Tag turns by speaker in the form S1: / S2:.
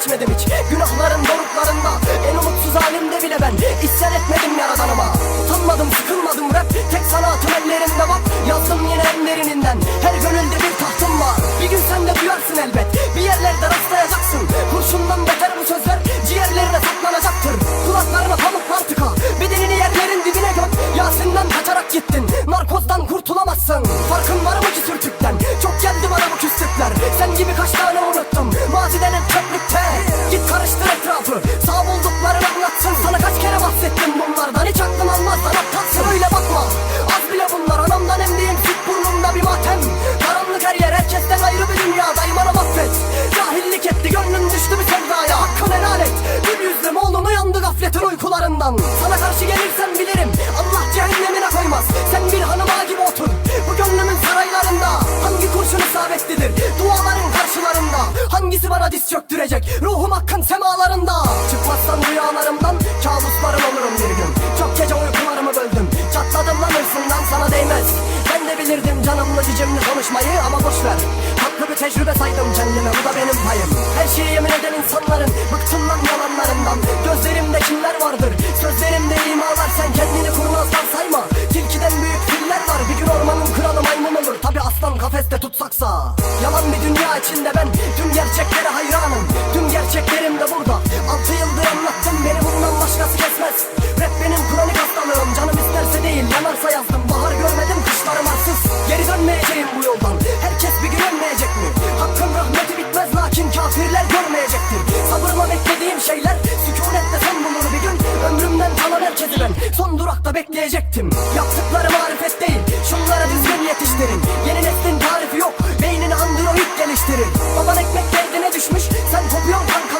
S1: geçmedim hiç. Günahların doruklarında En umutsuz halimde bile ben. İsyan etmedim yaradanıma. Utanmadım sıkılmadım rap. Tek sanatım ellerimde bak. Yazdım yine en derininden. Her gönülde bir tahtım var. Bir gün sen de duyarsın elbet. Bir yerlerde rastlayacaksın. Kurşundan beter bu sözler Ciğerlerine saplanacaktır Kulaklarına pamuklar tıka Bedenini yerlerin dibine göm Yasin'den kaçarak gittin. Narkozdan kurtulamazsın. Farkın var mı etrafı Sağ bulduklarını anlatsın Sana kaç kere bahsettim bunlardan. Hiç aklım almaz lan aptalsın Öyle bakma. Az bile bunlar Anamdan emdiğim süt burnumda bir matem. Karanlık her yer herkesten ayrı bir dünya Dayımana affet. Cahillik etti gönlüm düştü bir sevdaya. Hakkın helal et. Gül yüzlüm oğlum uyandı gafletin uykularından. Sana karşı gelirsen bilirim Allah cehennemine koymaz. Sen bir hanıma gibi otur Bu gönlümün saraylarında. Hangi kurşun isabetlidir? Duaların karşılarında. Hangisi bana diz çöktürecek Ruhum hakkın semalarında. Çıkmazsan rüyalarımdan Kabusların olurum bir gün. Çok gece uykularımı böldüm. Çatladım lan hırsından sana değmez. Ben de bilirdim canımlı cicimli konuşmayı Ama boş ver. Haklı bir tecrübe saydım kendime Bu da benim payım. Her şeyi yemin eden insanların Bıktım lan yalanlarından. Gözlerimde kimler vardır? Sözlerimde imalar Sen kendini kurnazdan sayma. Tilkiden büyük filler var Bir gün ormanın kralı maymun olur. Tabi aslan kafeste tutsaksa. Yalan bir dünya içinde ben Tüm gerçeklere hayranım Tüm gerçeklerim de burada. Altı yıldır anlattım beni bundan başkası kesmez. Rap benim kronik hastalığım canım isterse değil yanarsa yazdım. Bahar görmedim kışlarım arsız. Geri dönmeyeceğim bu yoldan. Herkes bir gün ölmeyecek mi? Hakkın rahmeti bitmez lakin kafirler görmeyecektir. Sabırla beklediğim şeyler sükunette son bulur bir gün. Ömrümden kalan herkesi ben son durakta bekleyecektim. Yaptıklarım marifet değil şunlara düzgün yetiştirin. Yeni neslin tarifi yok beynini android geliştirin. Baban ekmekte Derdine düşmüş? Sen kopuyorsun kanka.